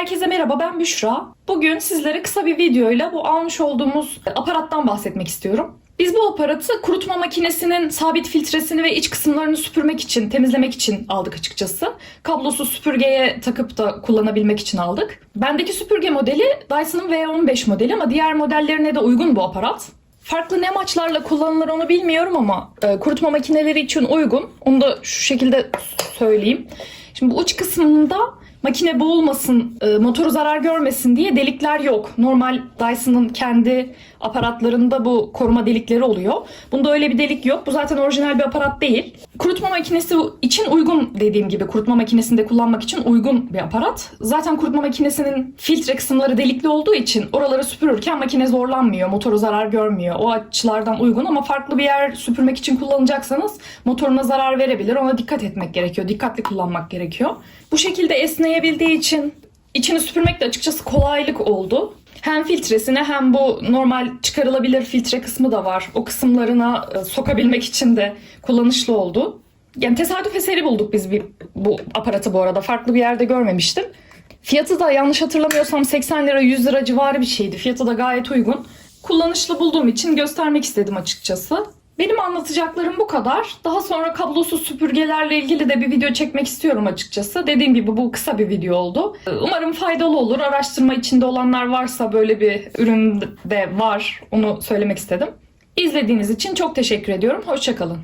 Herkese merhaba ben Büşra. Bugün sizlere kısa bir videoyla bu almış olduğumuz aparattan bahsetmek istiyorum. Biz bu aparatı kurutma makinesinin sabit filtresini ve iç kısımlarını süpürmek için, temizlemek için aldık açıkçası. Kablosuz süpürgeye takıp da kullanabilmek için aldık. Bendeki süpürge modeli Dyson'ın V15 modeli ama diğer modellerine de uygun bu aparat. Farklı ne amaçlarla kullanılır onu bilmiyorum ama e, kurutma makineleri için uygun. Onu da şu şekilde söyleyeyim. Şimdi bu uç kısmında makine boğulmasın, e, motoru zarar görmesin diye delikler yok. Normal Dyson'ın kendi aparatlarında bu koruma delikleri oluyor. Bunda öyle bir delik yok. Bu zaten orijinal bir aparat değil. Kurutma makinesi için uygun dediğim gibi kurutma makinesinde kullanmak için uygun bir aparat. Zaten kurutma makinesinin filtre kısımları delikli olduğu için oraları süpürürken makine zorlanmıyor, motoru zarar görmüyor. O açılardan uygun ama farklı bir yer süpürmek için kullanacaksanız motoruna zarar verebilir. Ona dikkat etmek gerekiyor. Dikkatli kullanmak gerekiyor. Bu şekilde esneyebildiği için içini süpürmek de açıkçası kolaylık oldu. Hem filtresine hem bu normal çıkarılabilir filtre kısmı da var. O kısımlarına e, sokabilmek için de kullanışlı oldu. Yani tesadüf eseri bulduk biz bir, bu aparatı bu arada. Farklı bir yerde görmemiştim. Fiyatı da yanlış hatırlamıyorsam 80 lira 100 lira civarı bir şeydi. Fiyatı da gayet uygun. Kullanışlı bulduğum için göstermek istedim açıkçası. Benim anlatacaklarım bu kadar. Daha sonra kablosuz süpürgelerle ilgili de bir video çekmek istiyorum açıkçası. Dediğim gibi bu kısa bir video oldu. Umarım faydalı olur. Araştırma içinde olanlar varsa böyle bir ürün de var. Onu söylemek istedim. İzlediğiniz için çok teşekkür ediyorum. Hoşçakalın.